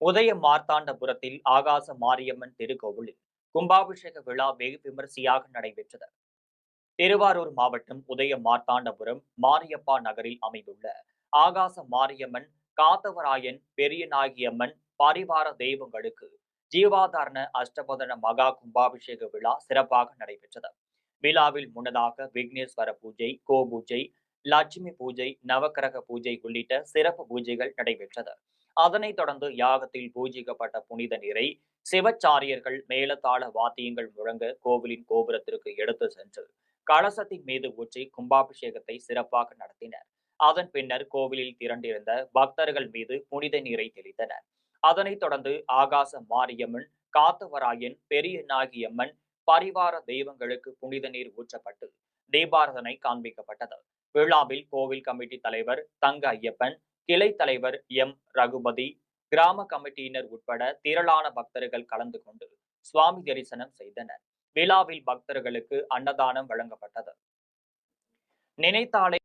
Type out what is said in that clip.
உதய மார்த்தாண்டபுரத்தில் ஆகாச மாரியம்மன் திருக்கோவிலில் கும்பாபிஷேக விழா வெகு விமரிசையாக நடைபெற்றது. திருவாரூர் மாவட்டம் உதய மார்த்தாண்டபுரம் மாரியப்பா நகரில் அமைந்துள்ள ஆகாச மாரியம்மன் காத்தவராயன் பெரியநாயகியம்மன் பரிவார தெய்வங்களுக்கு ஜீவாதாரண அஷ்டபதன மகா கும்பாபிஷேக விழா சிறப்பாக நடைபெற்றது. விழாவில் முன்னதாக விக்னேஸ்வர பூஜை கோபூஜை லட்சுமி பூஜை நவக்கிரக பூஜை உள்ளிட்ட சிறப்பு பூஜைகள் நடைபெற்றது. அதனைத் தொடர்ந்து யாகத்தில் பூஜிக்கப்பட்ட புனித நீரை சிவச்சாரியர்கள் மேலத்தாள வாத்தியங்கள் முழங்க கோவிலின் கோபுரத்திற்கு எடுத்து சென்று கலசத்தின் மீது ஊற்றி கும்பாபிஷேகத்தை சிறப்பாக நடத்தினர். அதன் பின்னர் கோவிலில் திரண்டிருந்த பக்தர்கள் மீது புனித நீரை தெளித்தனர். அதனைத் தொடர்ந்து ஆகாச மாரியம்மன் காத்தவராயன் பெரிய நாகியம்மன் பரிவார தெய்வங்களுக்கு புனித நீர் ஊற்றப்பட்டு தீபாரதனை காண்பிக்கப்பட்டது. விழாவில் கோவில் கமிட்டி தலைவர் தங்க ஐயப்பன் கிளை தலைவர் எம். ரகுபதி கிராம கமிட்டியினர் உட்பட திரளான பக்தர்கள் கலந்து கொண்டு சுவாமி தரிசனம் செய்தனர். விழாவில் பக்தர்களுக்கு அன்னதானம் வழங்கப்பட்டது. நினைத்தாலே